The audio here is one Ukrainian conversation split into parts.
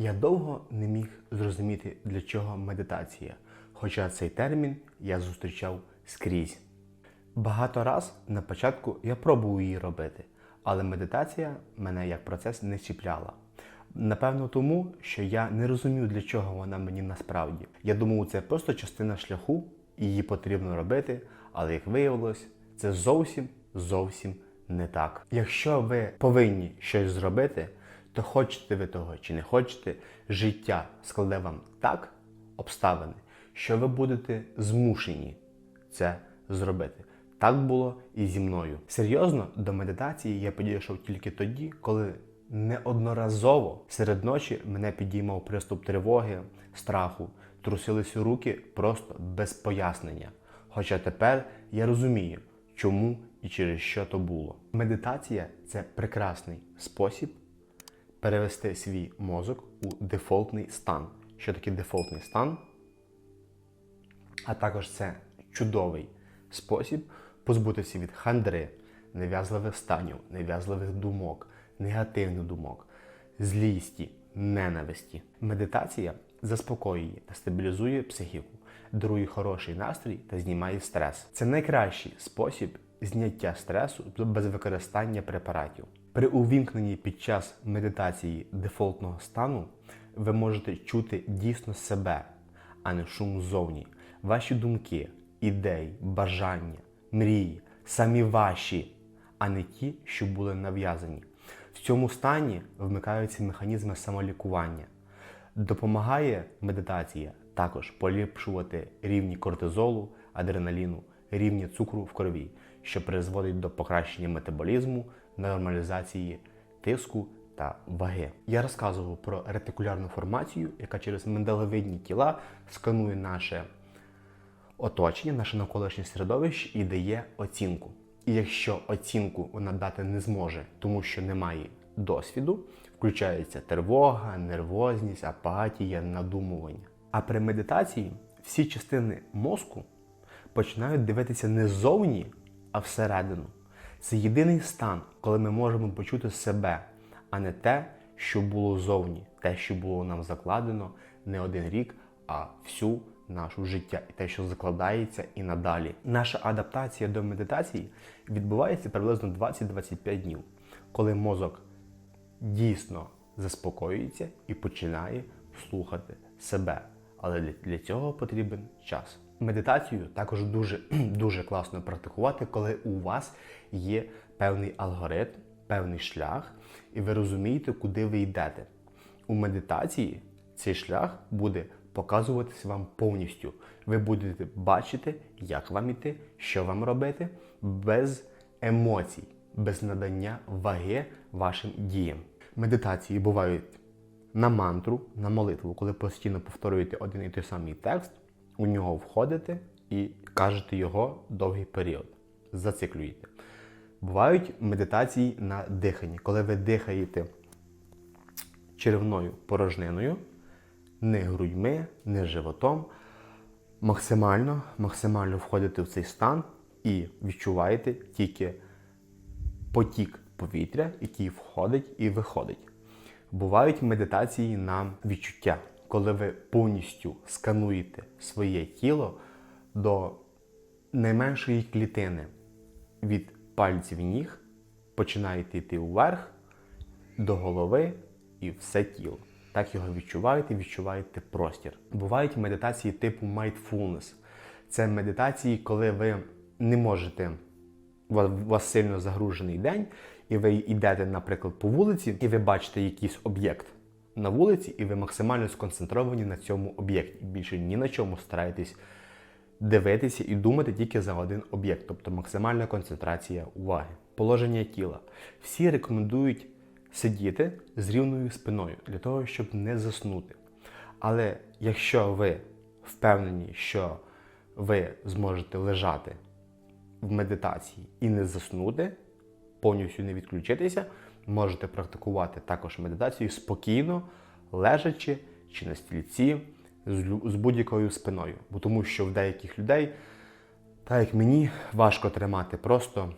Я довго не міг зрозуміти, для чого медитація, хоча цей термін я зустрічав скрізь. Багато раз на початку я пробував її робити, але медитація мене як процес не чіпляла. Напевно, тому, що я не розумів, для чого вона мені насправді. Я думав, це просто частина шляху, і її потрібно робити, але як виявилось, це зовсім зовсім не так. Якщо ви повинні щось зробити, то хочете ви того чи не хочете, життя складе вам так обставини, що ви будете змушені це зробити. Так було і зі мною. Серйозно, до медитації я підійшов тільки тоді, коли неодноразово серед ночі мене підіймав приступ тривоги, страху, трусилися руки просто без пояснення. Хоча тепер я розумію, чому і через що то було. Медитація це прекрасний спосіб перевести свій мозок у дефолтний стан. Що таке дефолтний стан? А також це чудовий спосіб позбутися від хандри, нав'язливих станів, нав'язливих думок, негативних думок, злісті, ненависті. Медитація заспокоює та стабілізує психіку, дарує хороший настрій та знімає стрес. Це найкращий спосіб зняття стресу без використання препаратів. При увімкненні під час медитації дефолтного стану ви можете чути дійсно себе, а не шум ззовні. Ваші думки, ідеї, бажання, мрії, самі ваші, а не ті, що були нав'язані. В цьому стані вмикаються механізми самолікування. Допомагає медитація також поліпшувати рівні кортизолу, адреналіну, рівні цукру в крові, що призводить до покращення метаболізму, нормалізації тиску та ваги. Я розказував про ретикулярну формацію, яка через миндалевидні тіла сканує наше оточення, наше навколишнє середовище і дає оцінку. І якщо оцінку вона дати не зможе, тому що немає досвіду, включається тривога, нервозність, апатія, надумування. А при медитації всі частини мозку починають дивитися не ззовні, а всередину. Це єдиний стан, коли ми можемо почути себе, а не те, що було зовні, те, що було нам закладено не один рік, а всю нашу життя і те, що закладається і надалі. Наша адаптація до медитації відбувається приблизно 20-25 днів, коли мозок дійсно заспокоюється і починає слухати себе. Але для, цього потрібен час. Медитацію також дуже, дуже класно практикувати, коли у вас є певний алгоритм, певний шлях, і ви розумієте, куди ви йдете. У медитації цей шлях буде показуватися вам повністю. Ви будете бачити, як вам іти, що вам робити, без емоцій, без надання ваги вашим діям. Медитації бувають на мантру, на молитву, коли постійно повторюєте один і той самий текст, у нього входите і кажете його довгий період. Зациклюєте. Бувають медитації на диханні, коли ви дихаєте черевною порожниною, не грудьми, не животом. Максимально, максимально входите в цей стан і відчуваєте тільки потік повітря, який входить і виходить. Бувають медитації на відчуття, коли ви повністю скануєте своє тіло до найменшої клітини від пальців ніг, починаєте йти вверх до голови і все тіло. Так його відчуваєте, відчуваєте простір. Бувають медитації типу mindfulness. Це медитації, коли ви не можете, у вас- сильно загружений день, і ви йдете, наприклад, по вулиці, і ви бачите якийсь об'єкт на вулиці, і ви максимально сконцентровані на цьому об'єкті. Більше ні на чому стараєтесь дивитися і думати тільки за один об'єкт, тобто максимальна концентрація уваги. Положення тіла. Всі рекомендують сидіти з рівною спиною для того, щоб не заснути. Але якщо ви впевнені, що ви зможете лежати в медитації і не заснути, повністю не відключитися, можете практикувати також медитацію спокійно, лежачи чи на стільці з, будь-якою спиною. Бо тому що в деяких людей, так як мені, важко тримати просто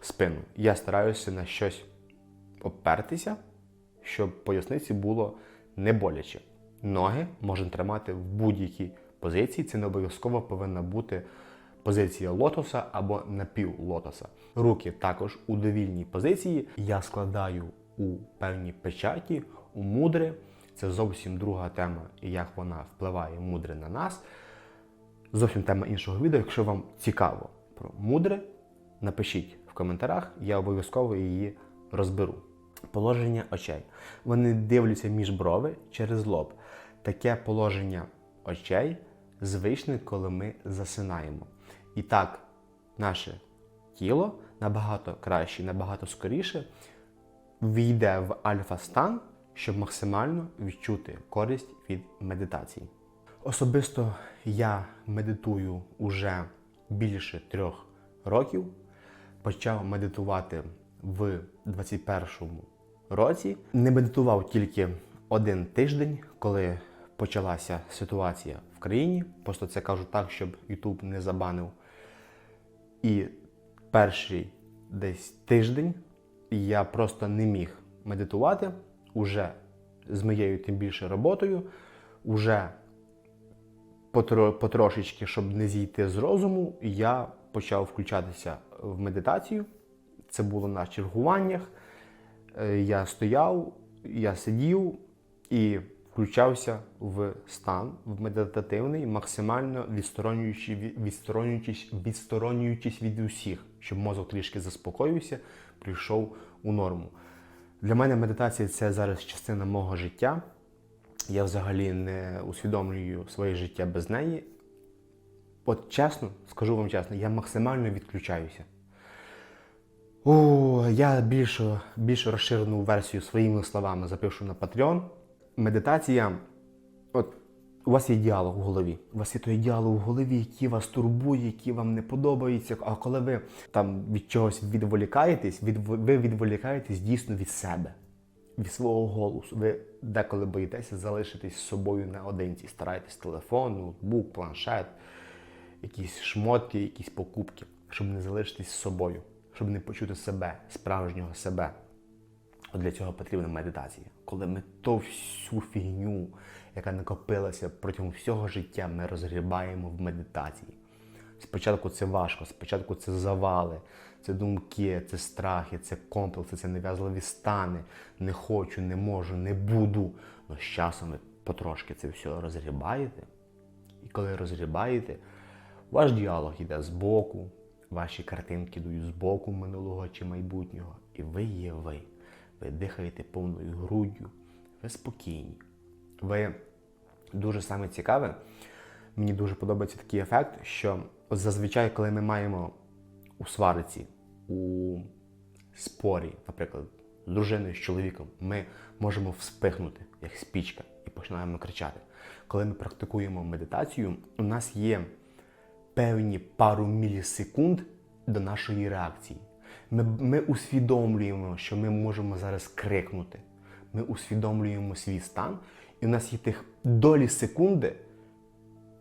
спину. Я стараюся на щось обпертися, щоб поясниці було не боляче. Ноги можна тримати в будь-якій позиції. Це не обов'язково повинна бути позиція лотоса або напівлотоса. Руки також у довільній позиції. Я складаю у певній печаті, у мудри. Це зовсім друга тема, і як вона впливає мудри на нас. Зовсім тема іншого відео. Якщо вам цікаво про мудре, напишіть в коментарях, я обов'язково її розберу. Положення очей. Вони дивляться між брови через лоб. Таке положення очей звичне, коли ми засинаємо. І так, наше тіло набагато краще, набагато скоріше війде в альфа-стан, щоб максимально відчути користь від медитації. Особисто я медитую уже більше трьох років. Почав медитувати в 21-му році. Не медитував тільки один тиждень, коли почалася ситуація в країні. Просто це кажу так, щоб YouTube не забанив. І перший десь тиждень я просто не міг медитувати уже з моєю тим більше роботою, уже потрошечки, щоб не зійти з розуму, я почав включатися в медитацію. Це було на чергуваннях. Е, Я стояв, я сидів і включався в стан, в медитативний, максимально відсторонюючи, відсторонюючись, відсторонюючись від усіх, щоб мозок трішки заспокоївся, прийшов у норму. Для мене медитація це зараз частина мого життя. Я взагалі не усвідомлюю своє життя без неї. От чесно, скажу вам чесно, я максимально відключаюся. О, я більш, більш розширену версію своїми словами запишу на Patreon. Медитація. От у вас є діалог в голові. У вас є той діалог в голові, який вас турбує, який вам не подобається. А коли ви там від чогось відволікаєтесь, від, ви відволікаєтесь дійсно від себе, від свого голосу. Ви деколи боїтеся залишитись з собою наодинці. Стараєтесь телефон, ноутбук, планшет, якісь шмотки, якісь покупки, щоб не залишитись з собою, щоб не почути себе, справжнього себе. Для цього потрібна медитація. Коли ми то всю фігню, яка накопилася протягом всього життя, ми розгрібаємо в медитації. Спочатку це важко, спочатку це завали, це думки, це страхи, це комплекси, це нав'язливі стани. Не хочу, не можу, не буду. Але з часом ви потрошки це все розгрібаєте. І коли розгрібаєте, ваш діалог йде збоку, ваші картинки йдуть збоку минулого чи майбутнього. І ви є ви. Ви дихаєте повною груддю, ви спокійні. Ви дуже саме цікаве. Мені дуже подобається такий ефект, що зазвичай, коли ми маємо у свариці, у спорі, наприклад, з дружиною, з чоловіком, ми можемо вспихнути, як спічка, і починаємо кричати. Коли ми практикуємо медитацію, у нас є певні пару мілісекунд до нашої реакції. Ми, ми усвідомлюємо, що ми можемо зараз крикнути. Ми усвідомлюємо свій стан, і у нас є тих долі секунди,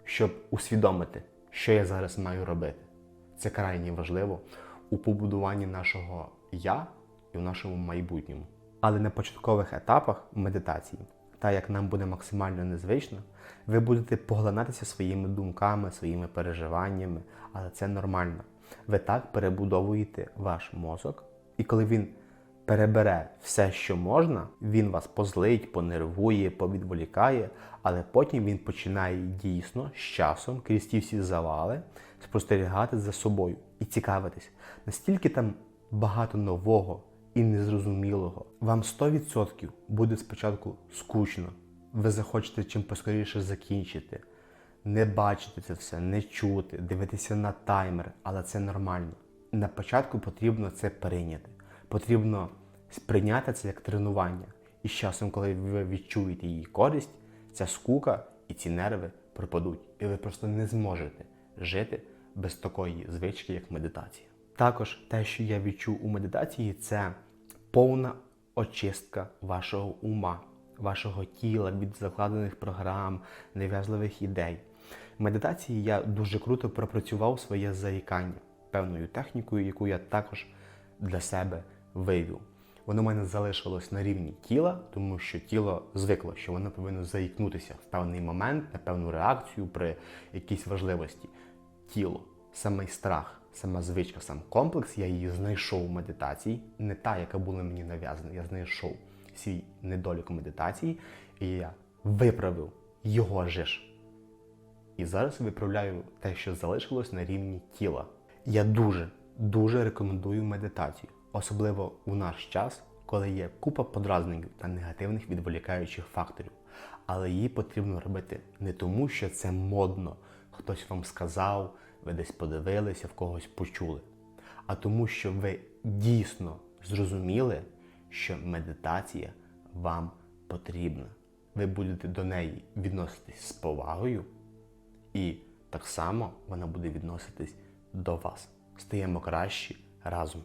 щоб усвідомити, що я зараз маю робити. Це крайні важливо у побудуванні нашого я і в нашому майбутньому. Але на початкових етапах медитації, так як нам буде максимально незвично, ви будете поглинатися своїми думками, своїми переживаннями, але це нормально. Ви так перебудовуєте ваш мозок, і коли він перебере все, що можна, він вас позлить, понервує, повідволікає, але потім він починає дійсно з часом крізь ті всі завали спостерігати за собою і цікавитись, настільки там багато нового і незрозумілого. Вам 100% буде спочатку скучно. Ви захочете чим поскоріше закінчити, не бачити це все, не чути, дивитися на таймер, але це нормально. На початку потрібно це прийняти. Потрібно сприйняти це як тренування. І з часом, коли ви відчуєте її користь, ця скука і ці нерви пропадуть. І ви просто не зможете жити без такої звички, як медитація. Також те, що я відчув у медитації, це повна очистка вашого ума, вашого тіла від закладених програм, нав'язливих ідей. Медитації я дуже круто пропрацював своє заїкання певною технікою, яку я також для себе вивів. воно в мене залишилось на рівні тіла, тому що тіло звикло, що воно повинно заїкнутися в певний момент, на певну реакцію при якійсь важливості. Тіло, самий страх, сама звичка, сам комплекс, я її знайшов у медитації, не та, яка була мені нав'язана. Я знайшов свій недолік медитації, і я виправив його же. І зараз виправляю те, що залишилось на рівні тіла. Я дуже, дуже рекомендую медитацію, особливо у наш час, коли є купа подразнень та негативних відволікаючих факторів. Але її потрібно робити не тому, що це модно, хтось вам сказав, ви десь подивилися, в когось почули, а тому, що ви дійсно зрозуміли, що медитація вам потрібна. Ви будете до неї відноситись з повагою, і так само вона буде відноситись до вас. Стаємо кращі разом.